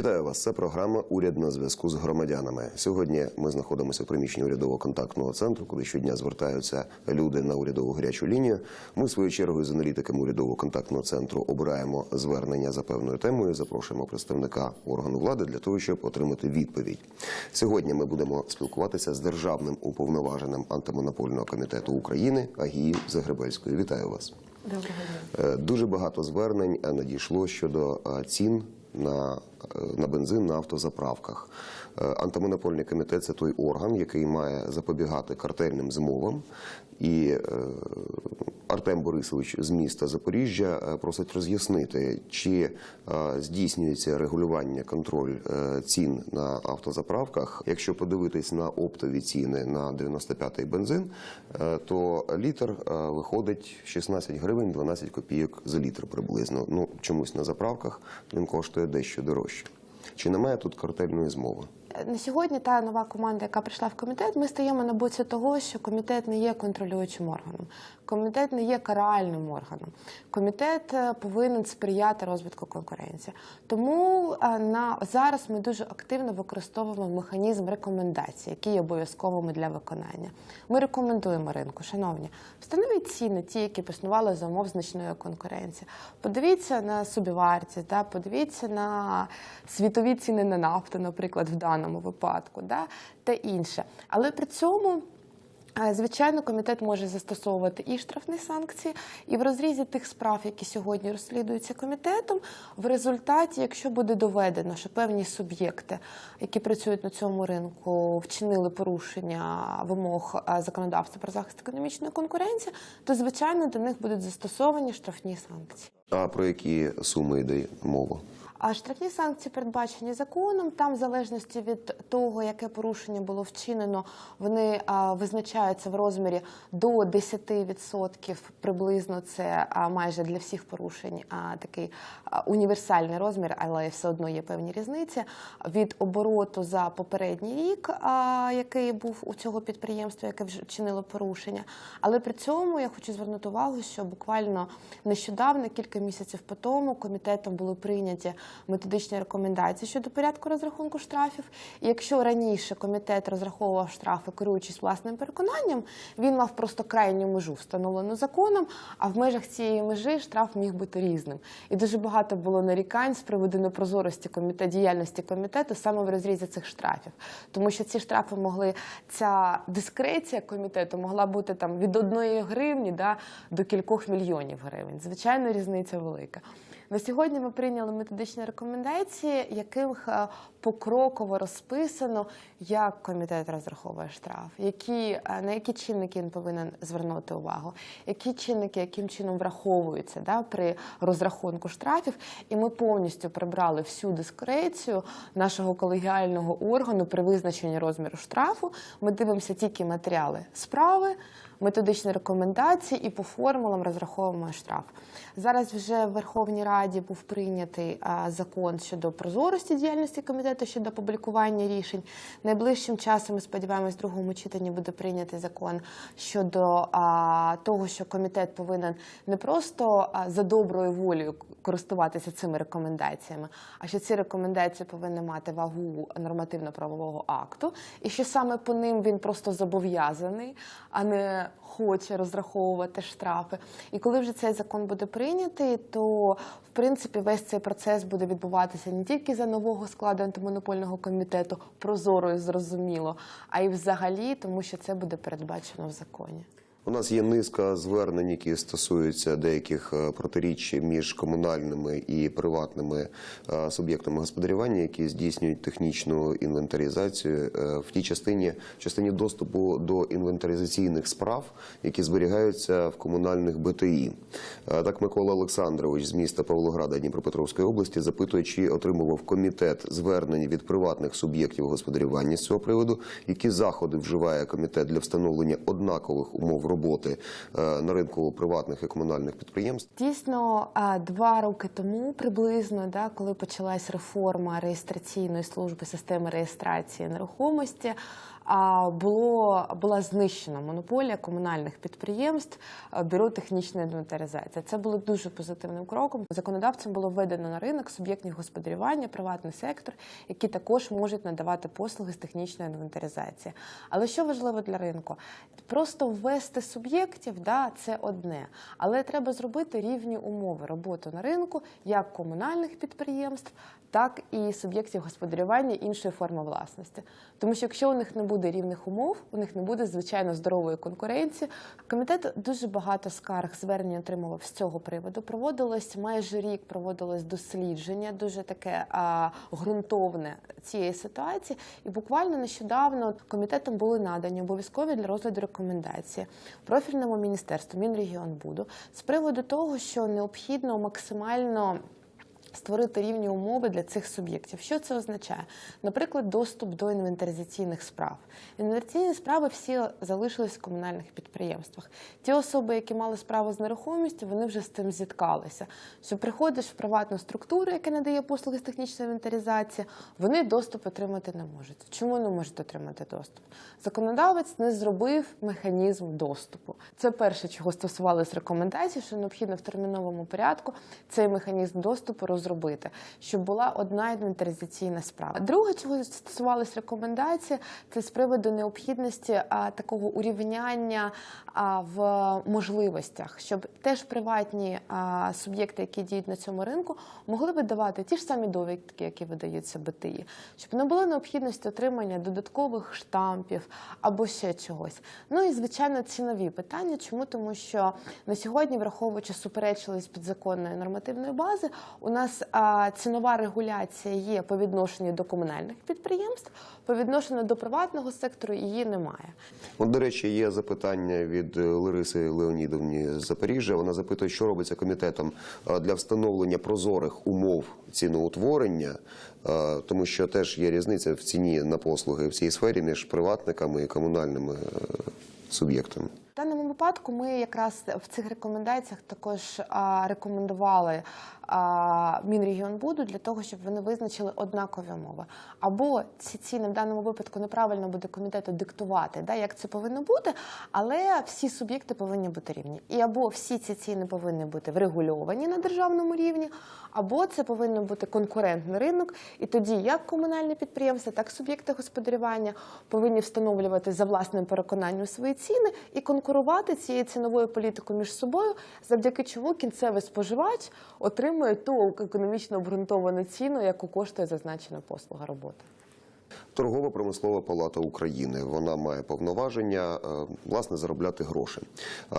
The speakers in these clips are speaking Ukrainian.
Вітаю вас. Це програма Уряд на зв'язку з громадянами. Сьогодні ми знаходимося в приміщенні урядового контактного центру, куди щодня звертаються люди на урядову гарячу лінію. Ми своєю чергою з аналітиками урядового контактного центру обираємо звернення за певною темою. Запрошуємо представника органу влади для того, щоб отримати відповідь. Сьогодні ми будемо спілкуватися з державним уповноваженим антимонопольного комітету України Агією Загребельською. Вітаю вас. Доброго дня. Е, Дуже багато звернень е, надійшло щодо е, цін на, е, на бензин на автозаправках. Е, Антимонопольний комітет це той орган, який має запобігати картельним змовам. І е, Артем Борисович з міста Запоріжжя е, просить роз'яснити, чи здійснюється регулювання контроль цін на автозаправках. Якщо подивитись на оптові ціни на 95-й бензин, то літр виходить 16 гривень 12 копійок за літр приблизно. Ну чомусь на заправках він коштує дещо дорожче. Чи немає тут картельної змови? На сьогодні та нова команда, яка прийшла в комітет, ми стаємо на боці того, що комітет не є контролюючим органом, комітет не є каральним органом. Комітет е, повинен сприяти розвитку конкуренції. Тому е, на зараз ми дуже активно використовуємо механізм рекомендацій, які є обов'язковими для виконання. Ми рекомендуємо ринку, шановні, встановіть ціни, ті, які б існували за умов значної конкуренції. Подивіться на собівартість, подивіться на світові ціни на нафту, наприклад, в даному випадку, да, та інше. Але при цьому. е, Звичайно, комітет може застосовувати і штрафні санкції, і в розрізі тих справ, які сьогодні розслідуються комітетом, в результаті, якщо буде доведено, що певні суб'єкти, які працюють на цьому ринку, вчинили порушення вимог е, законодавства про захист економічної конкуренції, то звичайно до них будуть застосовані штрафні санкції. А про які суми йде мова? А штрафні санкції передбачені законом. Там, в залежності від того, яке порушення було вчинено, вони визначаються в розмірі до 10%. Приблизно це майже для всіх порушень а, такий універсальний розмір, але все одно є певні різниці від обороту за попередній рік, який був у цього підприємства, яке вчинило порушення. Але при цьому я хочу звернути увагу, що буквально нещодавно, кілька місяців по тому, комітетом були прийняті методичні рекомендації щодо порядку розрахунку штрафів. І якщо раніше комітет розраховував штрафи, керуючись власним переконанням, він мав просто крайню межу встановлену законом, а в межах цієї межі штраф міг бути різним. І дуже багато було нарікань з приводу непрозорості комітету, діяльності комітету саме в розрізі цих штрафів. Тому що ці штрафи могли, ця дискреція комітету могла бути там від одної гривні да, до кількох мільйонів гривень. Звичайно, різниця велика. На сьогодні ми прийняли методичні рекомендації, яких е, покроково розписано, як комітет розраховує штраф, які, е, на які чинники він повинен звернути увагу, які чинники яким чином враховуються да, при розрахунку штрафів. І ми повністю прибрали всю дискрецію нашого колегіального органу при визначенні розміру штрафу. Ми дивимося тільки матеріали справи методичні рекомендації і по формулам розраховуємо штраф. Зараз вже в Верховній Раді був прийнятий закон щодо прозорості діяльності комітету щодо публікування рішень. Найближчим часом ми сподіваємось, в другому читанні буде прийнятий закон щодо того, що комітет повинен не просто за доброю волею користуватися цими рекомендаціями, а що ці рекомендації повинні мати вагу нормативно-правового акту, і що саме по ним він просто зобов'язаний, а не хоче розраховувати штрафи. І коли вже цей закон буде прийнятий, то в принципі весь цей процес буде відбуватися не тільки за нового складу антимонопольного комітету, прозоро і зрозуміло, а й взагалі, тому що це буде передбачено в законі. У нас є низка звернень, які стосуються деяких е, протиріч між комунальними і приватними е, суб'єктами господарювання, які здійснюють технічну інвентаризацію е, в тій частині частині доступу до інвентаризаційних справ, які зберігаються в комунальних БТІ. Так, Микола Олександрович з міста Павлограда Дніпропетровської області запитує, чи отримував комітет звернень від приватних суб'єктів господарювання з цього приводу, які заходи вживає комітет для встановлення однакових умов роботи е, на ринку приватних і комунальних підприємств. Дійсно, два роки тому приблизно, да, коли почалась реформа реєстраційної служби системи реєстрації нерухомості, було була знищена монополія комунальних підприємств бюро технічної інвентаризації. Це було дуже позитивним кроком. Законодавцем було введено на ринок суб'єктів господарювання, приватний сектор, які також можуть надавати послуги з технічної інвентаризації. Але що важливо для ринку? Просто ввести суб'єктів, да, це одне, але треба зробити рівні умови роботи на ринку як комунальних підприємств, так і суб'єктів господарювання іншої форми власності. Тому що якщо у них не буде рівних умов, у них не буде звичайно здорової конкуренції. Комітет дуже багато скарг звернень отримував з цього приводу. Проводилось майже рік, проводилось дослідження, дуже таке а, ґрунтовне цієї ситуації. І буквально нещодавно комітетом були надані обов'язкові для розгляду рекомендації профільному міністерству Мінрегіонбуду з приводу того, що необхідно максимально. Створити рівні умови для цих суб'єктів. Що це означає? Наприклад, доступ до інвентаризаційних справ. Інвентаризаційні справи всі залишились в комунальних підприємствах. Ті особи, які мали справу з нерухомістю, вони вже з цим зіткалися. Що приходиш в приватну структуру, яка надає послуги з технічної інвентаризації, вони доступ отримати не можуть. Чому не можуть отримати доступ? Законодавець не зробив механізм доступу. Це перше, чого стосувалось рекомендацій, що необхідно в терміновому порядку цей механізм доступу розробити, щоб була одна інвентаризаційна справа. Друге, чого стосувалось рекомендації, це з приводу необхідності а, такого урівняння а, в можливостях, щоб теж приватні а, суб'єкти, які діють на цьому ринку, могли видавати ті ж самі довідки, які видаються БТІ, щоб не було необхідності отримання додаткових штампів або ще чогось. Ну і звичайно, цінові питання. Чому тому, що на сьогодні, враховуючи суперечливість підзаконної нормативної бази, у нас а, цінова регуляція є по відношенню до комунальних підприємств, по відношенню до приватного сектору її немає. От, до речі, є запитання від Лариси Леонідовні з Запоріжжя. Вона запитує, що робиться комітетом для встановлення прозорих умов ціноутворення, тому що теж є різниця в ціні на послуги в цій сфері між приватниками і комунальними е, суб'єктами. В даному випадку ми якраз в цих рекомендаціях також рекомендували Мінрегіонбуду для того, щоб вони визначили однакові умови. Або ці ціни в даному випадку неправильно буде комітету диктувати, да, як це повинно бути, але всі суб'єкти повинні бути рівні. І або всі ці ціни повинні бути врегульовані на державному рівні, або це повинен бути конкурентний ринок. І тоді як комунальні підприємства, так і суб'єкти господарювання повинні встановлювати за власним переконанням свої ціни і конкурувати цією ціновою політикою між собою, завдяки чому кінцевий споживач отримує ту економічно обґрунтовану ціну, яку коштує зазначена послуга роботи. Торгово-промислова палата України вона має повноваження е, власне заробляти гроші.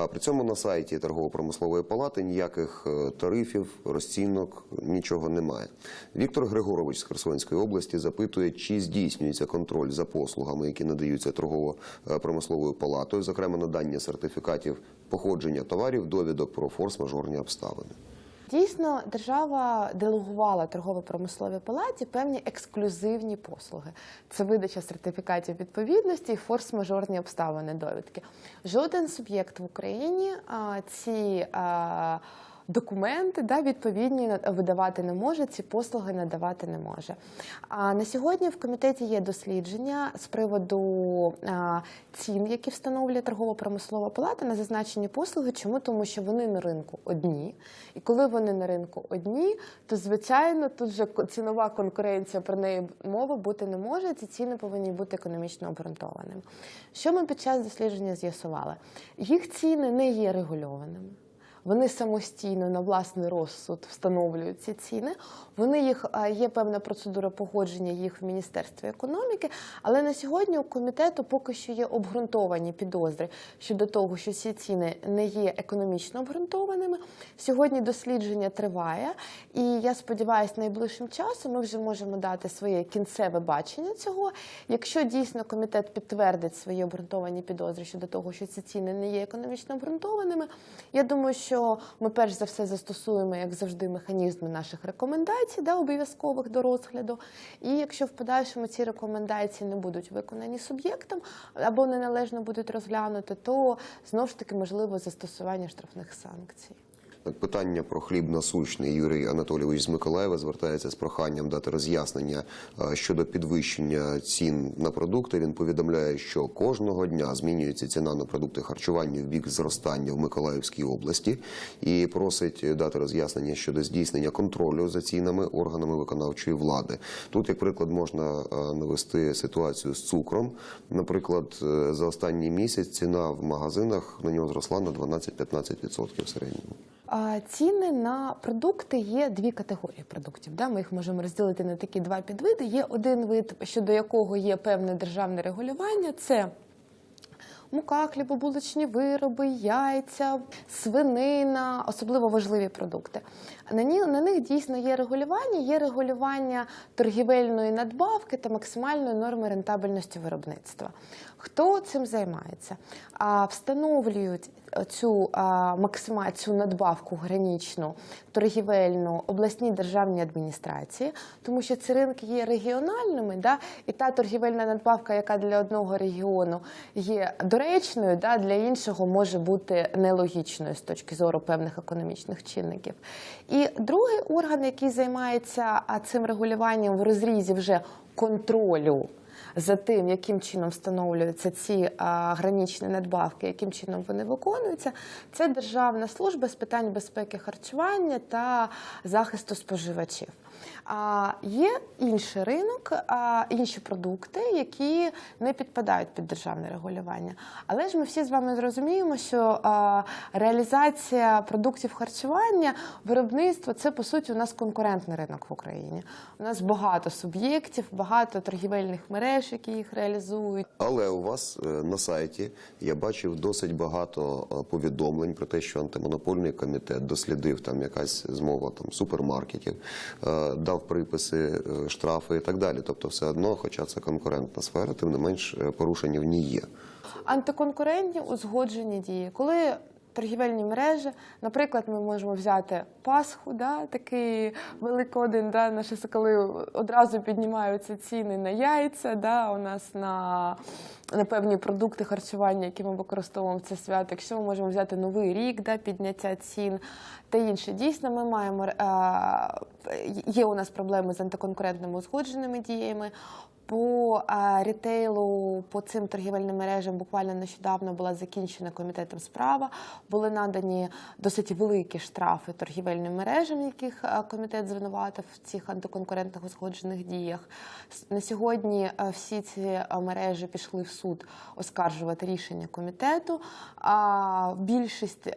При цьому на сайті торгово-промислової палати ніяких е, тарифів, розцінок, нічого немає. Віктор Григорович з Херсонської області запитує, чи здійснюється контроль за послугами, які надаються торгово-промисловою палатою, зокрема надання сертифікатів походження товарів, довідок про форс-мажорні обставини. Дійсно, держава делегувала торгово-промисловій палаті певні ексклюзивні послуги. Це видача сертифікатів відповідності і форс-мажорні обставини довідки. Жоден суб'єкт в Україні ці документи да, відповідні видавати не може, ці послуги надавати не може. А на сьогодні в комітеті є дослідження з приводу цін, які встановлює торгово-промислова палата на зазначені послуги. Чому? Тому що вони на ринку одні. І коли вони на ринку одні, то звичайно тут же цінова конкуренція про неї мова бути не може. Ці ціни повинні бути економічно обґрунтованими. Що ми під час дослідження з'ясували? Їх ціни не є регульованими. Вони самостійно на власний розсуд встановлюють ці ціни. Вони їх є певна процедура погодження їх в міністерстві економіки. Але на сьогодні у комітету поки що є обґрунтовані підозри щодо того, що ці ціни не є економічно обґрунтованими. Сьогодні дослідження триває, і я сподіваюся, найближчим часом ми вже можемо дати своє кінцеве бачення цього. Якщо дійсно комітет підтвердить свої обґрунтовані підозри щодо того, що ці ціни не є економічно обґрунтованими, я думаю, що що ми перш за все застосуємо, як завжди, механізми наших рекомендацій, да, обов'язкових до розгляду. І якщо в подальшому ці рекомендації не будуть виконані суб'єктом або неналежно будуть розглянути, то знову ж таки можливо застосування штрафних санкцій. Питання про хліб насущний Юрій Анатолійович з Миколаєва звертається з проханням дати роз'яснення е, щодо підвищення цін на продукти. Він повідомляє, що кожного дня змінюється ціна на продукти харчування в бік зростання в Миколаївській області, і просить дати роз'яснення щодо здійснення контролю за цінами органами виконавчої влади. Тут, як приклад, можна е, навести ситуацію з цукром. Наприклад, е, за останній місяць ціна в магазинах на нього зросла на 12-15% в середньому. Ціни на продукти є дві категорії продуктів. Да? Ми їх можемо розділити на такі два підвиди. Є один вид, щодо якого є певне державне регулювання. Це мука, хлібобулочні вироби, яйця, свинина, особливо важливі продукти. На, ні, на них дійсно є регулювання, є регулювання торгівельної надбавки та максимальної норми рентабельності виробництва. Хто цим займається? А, встановлюють цю а, максима, цю надбавку гранічну торгівельну обласній державній адміністрації, тому що ці ринки є регіональними, да, і та торгівельна надбавка, яка для одного регіону є доречною, да, для іншого може бути нелогічною з точки зору певних економічних чинників. І другий орган, який займається цим регулюванням в розрізі вже контролю за тим, яким чином встановлюються ці гранічні надбавки, яким чином вони виконуються, це Державна служба з питань безпеки харчування та захисту споживачів. А є інший ринок, а, інші продукти, які не підпадають під державне регулювання. Але ж ми всі з вами зрозуміємо, що реалізація продуктів харчування, виробництво це по суті у нас конкурентний ринок в Україні. У нас багато суб'єктів, багато торгівельних мереж, які їх реалізують. Але у вас е, на сайті я бачив досить багато е, повідомлень про те, що антимонопольний комітет дослідив там якась змова там супермаркетів, е, дав приписи, е, штрафи і так далі. Тобто, все одно, хоча це конкурентна сфера, тим не менш е, порушення в ній є. Антиконкурентні узгоджені дії. Коли торгівельні мережі, наприклад, ми можемо взяти Пасху, да, такий Великодень, да, наші коли одразу піднімаються ціни на яйця, да, у нас на, на певні продукти харчування, які ми використовуємо в це свято. Якщо ми можемо взяти Новий рік, да, підняття цін та інше. Дійсно, ми маємо е, є у нас проблеми з антиконкурентними узгодженими діями. По рітейлу, по цим торгівельним мережам буквально нещодавно була закінчена комітетом справа. Були надані досить великі штрафи торгівельним мережам, яких комітет звинуватив в цих антиконкурентних узгоджених діях. На сьогодні всі ці мережі пішли в суд оскаржувати рішення комітету. А більшість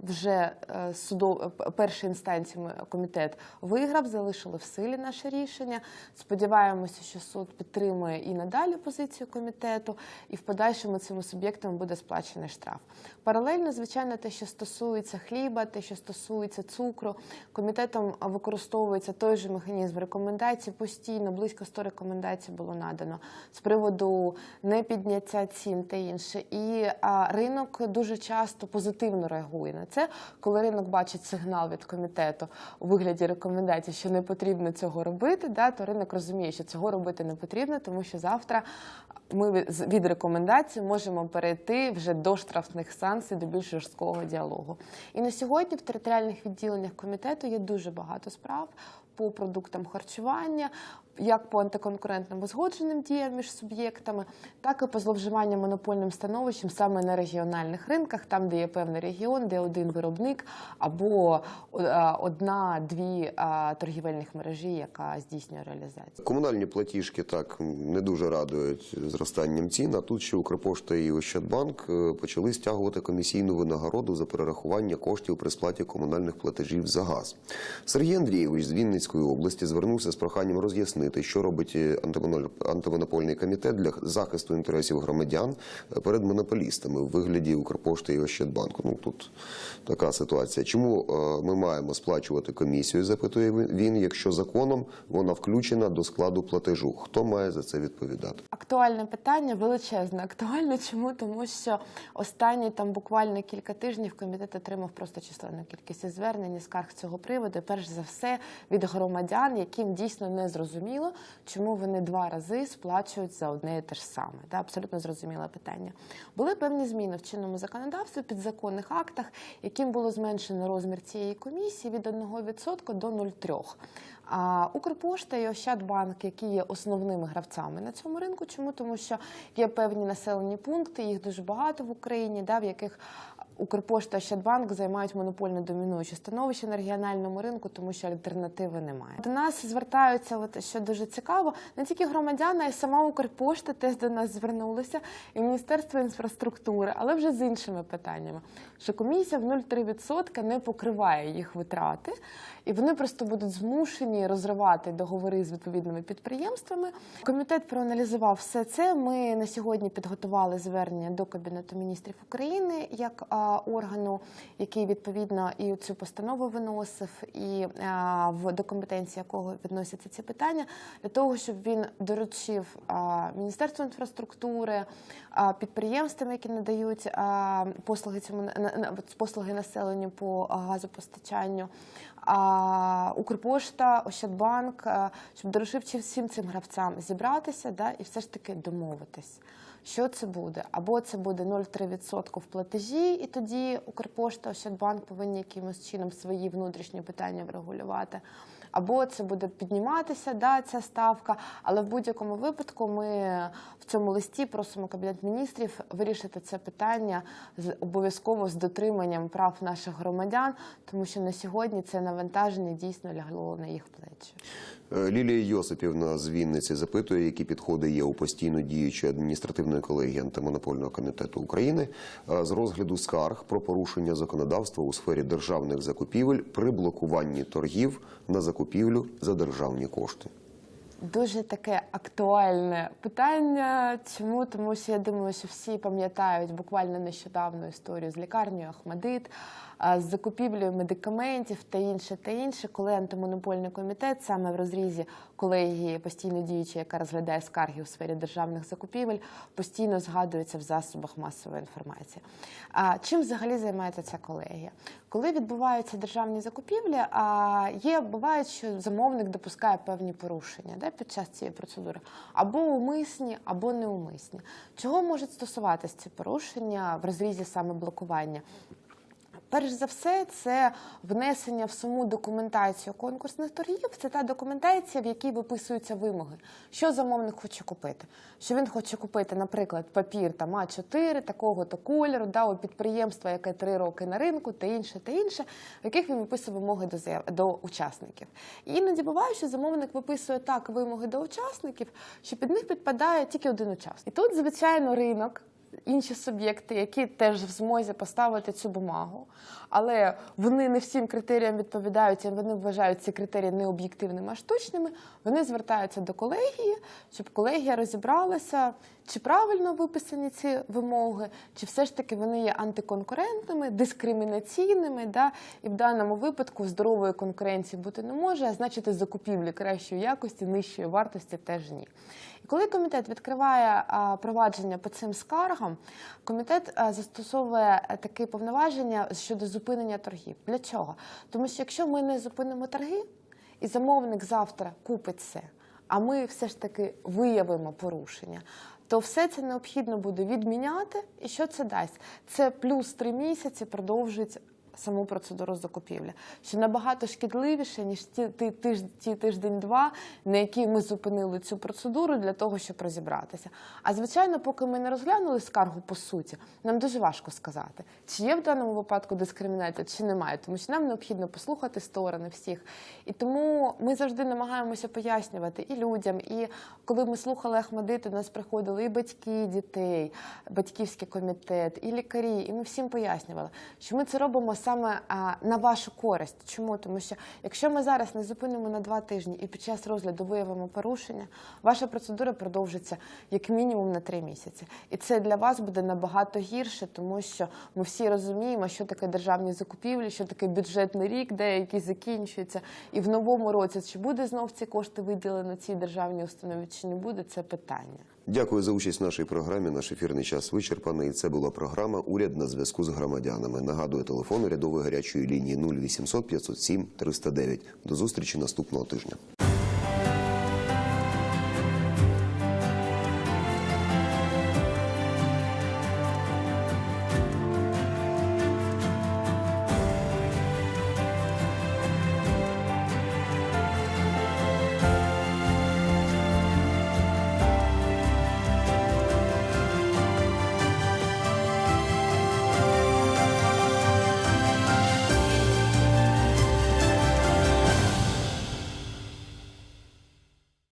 вже е, судов першої інстанції комітет виграв, залишили в силі наше рішення. Сподіваємося, що суд підтримує і надалі позицію комітету, і в подальшому цим суб'єктам буде сплачений штраф. Паралельно, звичайно, те, що стосується хліба, те, що стосується цукру, комітетом використовується той же механізм рекомендацій постійно, близько 100 рекомендацій було надано з приводу непідняття цін та інше. І а, ринок дуже часто позитивно реагує на це, коли ринок бачить сигнал від комітету у вигляді рекомендацій, що не потрібно цього робити, да, то ринок розуміє, що цього робити не потрібно, тому що завтра ми від- рекомендацій можемо перейти вже до штрафних санкцій, до більш жорсткого діалогу. І на сьогодні в територіальних відділеннях комітету є дуже багато справ по продуктам харчування, як по антиконкурентним узгодженим діям між суб'єктами, так і по зловживанням монопольним становищем саме на регіональних ринках, там, де є певний регіон, де один виробник або е, одна-дві е, торгівельних мережі, яка здійснює реалізацію. Комунальні платіжки так не дуже радують зростанням цін. А тут ще Укрпошта і Ощадбанк е, почали стягувати комісійну винагороду за перерахування коштів при сплаті комунальних платежів за газ. Сергій Андрійович з Вінницької області звернувся з проханням роз'яснити пояснити, що робить е, антимонопольний комітет для захисту інтересів громадян е, перед монополістами у вигляді Укрпошти і Ощадбанку. Ну тут така ситуація. Чому е, ми маємо сплачувати комісію? Запитує він, якщо законом вона включена до складу платежу. Хто має за це відповідати? Актуальне питання, величезне. Актуальне чому? Тому що останні там буквально кілька тижнів комітет отримав просто численну кількість звернень і скарг цього приводу. Перш за все від громадян, яким дійсно не зрозуміло, чому вони два рази сплачують за одне і те ж саме. Да, абсолютно зрозуміле питання. Були певні зміни в чинному законодавстві, підзаконних актах, яким було зменшено розмір цієї комісії від 1% до 0,3%. А Укрпошта і Ощадбанк, які є основними гравцями на цьому ринку. Чому? Тому що є певні населені пункти, їх дуже багато в Україні, да, в яких Укрпошта Щадбанк займають монопольно домінуюче становище на регіональному ринку, тому що альтернативи немає. До нас звертаються, от що дуже цікаво, не тільки громадяни, а й сама Укрпошта теж до нас звернулися, і Міністерство інфраструктури, але вже з іншими питаннями. Що комісія в 0,3% не покриває їх витрати, і вони просто будуть змушені розривати договори з відповідними підприємствами. Комітет проаналізував все це. Ми на сьогодні підготували звернення до Кабінету міністрів України як органу, який відповідно і цю постанову виносив, і в до компетенції якого відносяться ці питання, для того, щоб він доручив Міністерству інфраструктури, підприємствам, які надають послуги цьому на- послуги населенню по газопостачанню. А Укрпошта, Ощадбанк, щоб доручив всім цим гравцям зібратися да, і все ж таки домовитись. Що це буде? Або це буде 0,3% в платежі, і тоді Укрпошта, Ощадбанк повинні якимось чином свої внутрішні питання врегулювати. Або це буде підніматися да, ця ставка, але в будь-якому випадку ми в цьому листі просимо Кабінет міністрів вирішити це питання з обов'язково з дотриманням прав наших громадян, тому що на сьогодні це навантаження дійсно лягло на їх плечі. Е, Лілія Йосипівна з Вінниці запитує, які підходи є у постійно діючої адміністративної колегії антимонопольного комітету України е, з розгляду скарг про порушення законодавства у сфері державних закупівель при блокуванні торгів на закупівлю за державні кошти. Дуже таке актуальне питання. Чому? Тому що я думаю, що всі пам'ятають буквально нещодавну історію з лікарнею Ахмадит, з закупівлею медикаментів та інше, та інше, коли антимонопольний комітет саме в розрізі колегії постійно діючої, яка розглядає скарги у сфері державних закупівель, постійно згадується в засобах масової інформації. А чим взагалі займається ця колегія? Коли відбуваються державні закупівлі, а є буває, що замовник допускає певні порушення да, під час цієї процедури, або умисні, або неумисні. Чого можуть стосуватися ці порушення в розрізі саме блокування? Перш за все, це внесення в саму документацію конкурсних торгів. Це та документація, в якій виписуються вимоги, що замовник хоче купити. Що він хоче купити, наприклад, папір там А4, такого-то кольору, да, у підприємства, яке три роки на ринку, та інше, та інше, в яких він виписує вимоги до заяв до учасників. І іноді буває, що замовник виписує так вимоги до учасників, що під них підпадає тільки один учасник. І тут, звичайно, ринок інші суб'єкти, які теж в змозі поставити цю бумагу, але вони не всім критеріям відповідають, і вони вважають ці критерії не об'єктивними, а штучними. Вони звертаються до колегії, щоб колегія розібралася, чи правильно виписані ці вимоги, чи все ж таки вони є антиконкурентними, дискримінаційними. Да? І в даному випадку здорової конкуренції бути не може, а значить, закупівлі кращої якості, нижчої вартості теж ні. І коли комітет відкриває провадження по цим скаргам, комітет застосовує е, такі повноваження щодо зупинення торгів. Для чого? Тому що якщо ми не зупинимо торги, і замовник завтра купить це, а ми все ж таки виявимо порушення. То все це необхідно буде відміняти. І що це дасть? Це плюс три місяці продовжить саму процедуру закупівлі, що набагато шкідливіше, ніж ті, ті, тиж- ті тиждень-два, на які ми зупинили цю процедуру для того, щоб розібратися. А звичайно, поки ми не розглянули скаргу по суті, нам дуже важко сказати, чи є в даному випадку дискримінація, чи немає, тому що нам необхідно послухати сторони всіх. І тому ми завжди намагаємося пояснювати і людям. І коли ми слухали Ахмадит, у нас приходили і батьки дітей, батьківський комітет, і лікарі, і ми всім пояснювали, що ми це робимо саме на вашу користь. Чому? Тому що якщо ми зараз не зупинимо на два тижні і під час розгляду виявимо порушення, ваша процедура продовжиться як мінімум на три місяці. І це для вас буде набагато гірше, тому що ми всі розуміємо, що таке державні закупівлі, що таке бюджетний рік, де який закінчується. І в новому році чи буде знов ці кошти виділено цій державній установі, чи не буде це питання. Дякую за участь в нашій програмі. Наш ефірний час вичерпаний. Це була програма Уряд на зв'язку з громадянами. Нагадую, телефон урядової гарячої лінії 0800 507 309. До зустрічі наступного тижня.